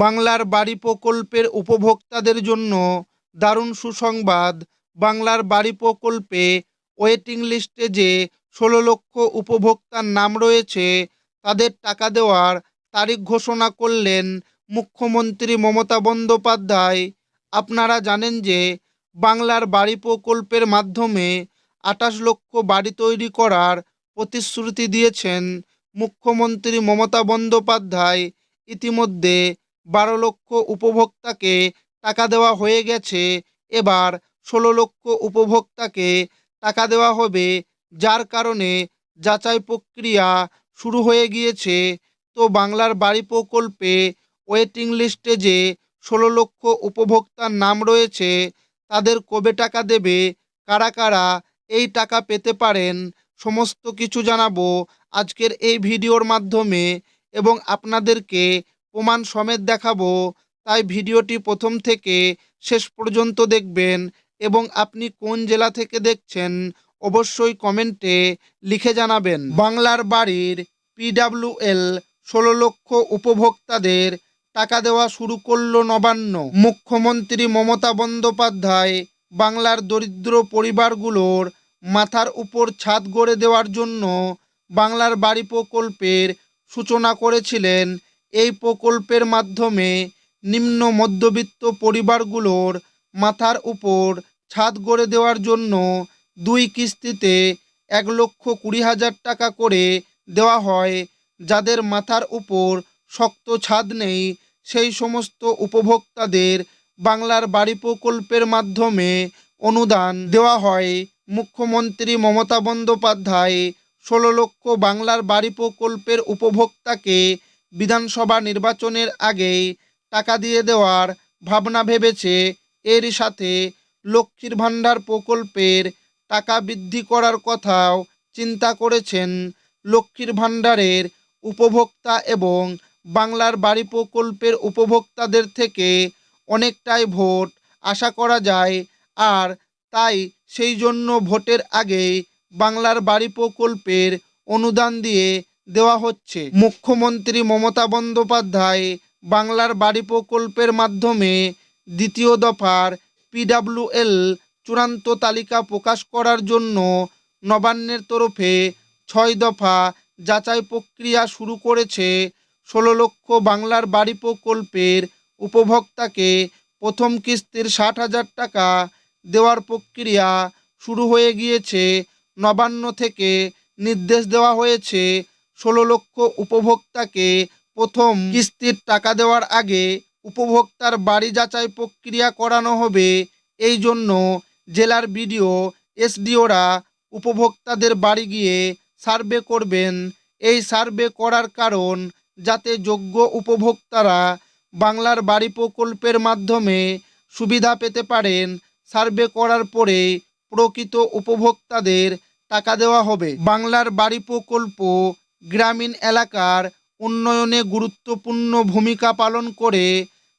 বাংলার বাড়ি প্রকল্পের উপভোক্তাদের জন্য দারুণ সুসংবাদ। বাংলার বাড়ি প্রকল্পে ওয়েটিং লিস্টে যে ষোলো লক্ষ উপভোক্তার নাম রয়েছে, তাদের টাকা দেওয়ার তারিখ ঘোষণা করলেন মুখ্যমন্ত্রী মমতা বন্দ্যোপাধ্যায়। আপনারা জানেন যে বাংলার বাড়ি প্রকল্পের মাধ্যমে আঠাশ লক্ষ বাড়ি তৈরি করার প্রতিশ্রুতি দিয়েছেন মুখ্যমন্ত্রী মমতা বন্দ্যোপাধ্যায়। ইতিমধ্যে বারো লক্ষ উপভোক্তাকে টাকা দেওয়া হয়ে গেছে, এবার ষোলো লক্ষ উপভোক্তাকে টাকা দেওয়া হবে, যার কারণে যাচাই প্রক্রিয়া শুরু হয়ে গিয়েছে। তো বাংলার বাড়ি প্রকল্পে ওয়েটিং লিস্টে যে ষোলো লক্ষ উপভোক্তার নাম রয়েছে, তাদের কবে টাকা দেবে, কারা কারা এই টাকা পেতে পারেন, সমস্ত কিছু জানাব আজকের এই ভিডিওর মাধ্যমে এবং আপনাদেরকে প্রমাণ সমেত দেখাবো, তাই ভিডিওটি প্রথম থেকে শেষ পর্যন্ত দেখবেন এবং আপনি কোন জেলা থেকে দেখছেন অবশ্যই কমেন্টে লিখে জানাবেন। বাংলার বাড়ির পিডাব্লিউএল ষোলো লক্ষ উপভোক্তাদের টাকা দেওয়া শুরু করল নবান্ন। মুখ্যমন্ত্রী মমতা বন্দ্যোপাধ্যায় বাংলার দরিদ্র পরিবারগুলোর মাথার উপর ছাদ গড়ে দেওয়ার জন্য বাংলার বাড়ি প্রকল্পের সূচনা করেছিলেন এই প্রকল্পের মাধ্যমে নিম্ন মধ্যবিত্ত পরিবারগুলোর মাথার উপর ছাদ গড়ে দেওয়ার জন্য দুই কিস্তিতে এক লক্ষ কুড়ি হাজার টাকা করে দেওয়া হয়, যাদের মাথার উপর শক্ত ছাদ নেই। সেই সমস্ত উপভোক্তাদের বাংলার বাড়ি প্রকল্পের মাধ্যমে অনুদান দেওয়া হয়। মুখ্যমন্ত্রী মমতা বন্দ্যোপাধ্যায় ষোলো লক্ষ বাংলার বাড়ি প্রকল্পের উপভোক্তাকে বিধানসভা নির্বাচনের আগেই টাকা দিয়ে দেওয়ার ভাবনা ভেবেছে এর সাথে লক্ষ্মীর ভাণ্ডার প্রকল্পের টাকা বৃদ্ধি করার কথাও চিন্তা করেছেন লক্ষ্মীর ভাণ্ডারের উপভোক্তা এবং বাংলার বাড়ি প্রকল্পের উপভোক্তাদের থেকে অনেকটাই ভোট আশা করা যায় আর তাই সেই জন্য ভোটের আগেই বাংলার বাড়ি প্রকল্পের অনুদান দিয়ে দেওয়া হচ্ছে। মুখ্যমন্ত্রী মমতা বন্দ্যোপাধ্যায় বাংলার বাড়ি প্রকল্পের মাধ্যমে দ্বিতীয় দফার পিডাব্লিউএল চূড়ান্ত তালিকা প্রকাশ করার জন্য নবান্নের তরফে ছয় দফা যাচাই প্রক্রিয়া শুরু করেছে। ষোলো লক্ষ বাংলার বাড়ি প্রকল্পের উপভোক্তাকে প্রথম কিস্তির ষাট হাজার টাকা দেওয়ার প্রক্রিয়া শুরু হয়ে গিয়েছে। নবান্ন থেকে নির্দেশ দেওয়া হয়েছে ষোলো লক্ষ উপভোক্তাকে প্রথম কিস্তির টাকা দেওয়ার আগে উপভোক্তার বাড়ি যাচাই প্রক্রিয়া করানো হবে। এই জন্য জেলার বিডিও, এসডিওরা উপভোক্তাদের বাড়ি গিয়ে সার্ভে করবেন। এই সার্ভে করার কারণ যাতে যোগ্য উপভোক্তারা বাংলার বাড়ি প্রকল্পের মাধ্যমে সুবিধা পেতে পারেন, সার্ভে করার পরে প্রকৃত উপভোক্তাদের টাকা দেওয়া হবে। বাংলার বাড়ি প্রকল্প গ্রামীণ এলাকার উন্নয়নে গুরুত্বপূর্ণ ভূমিকা পালন করে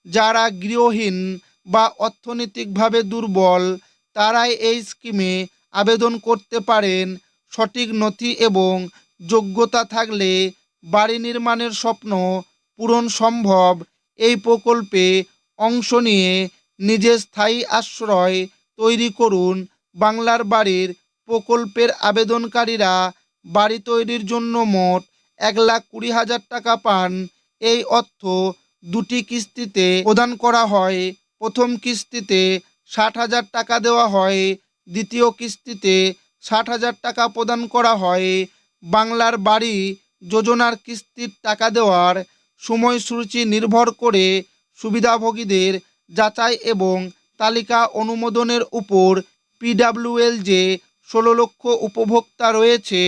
যারা গৃহহীন বা অর্থনৈতিকভাবে দুর্বল, তারাই এই স্কিমে আবেদন করতে পারেন সঠিক নথি এবং যোগ্যতা থাকলে বাড়ি নির্মাণের স্বপ্ন পূরণ সম্ভব। এই প্রকল্পে অংশ নিয়ে নিজের স্থায়ী আশ্রয় তৈরি করুন বাংলার বাড়ির প্রকল্পের আবেদনকারীরা। বাড়ি তৈরির জন্য মোট এক লাখ কুড়ি হাজার টাকা পান। এই অর্থ দুটি কিস্তিতে প্রদান করা হয়। প্রথম কিস্তিতে ষাট হাজার টাকা দেওয়া হয়। দ্বিতীয় কিস্তিতে ষাট হাজার টাকা প্রদান করা হয়। বাংলার বাড়ি যোজনার কিস্তির টাকা দেওয়ার সময়সূচি নির্ভর করে সুবিধাভোগীদের যাচাই এবং তালিকা অনুমোদনের উপর পিডাব্লিউএল যে ষোলো লক্ষ উপভোক্তা রয়েছে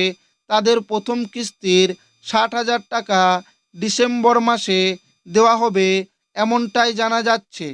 তাদের প্রথম কিস্তির ষাট হাজার টাকা ডিসেম্বর মাসে দেওয়া হবে এমনটাই জানা যাচ্ছে।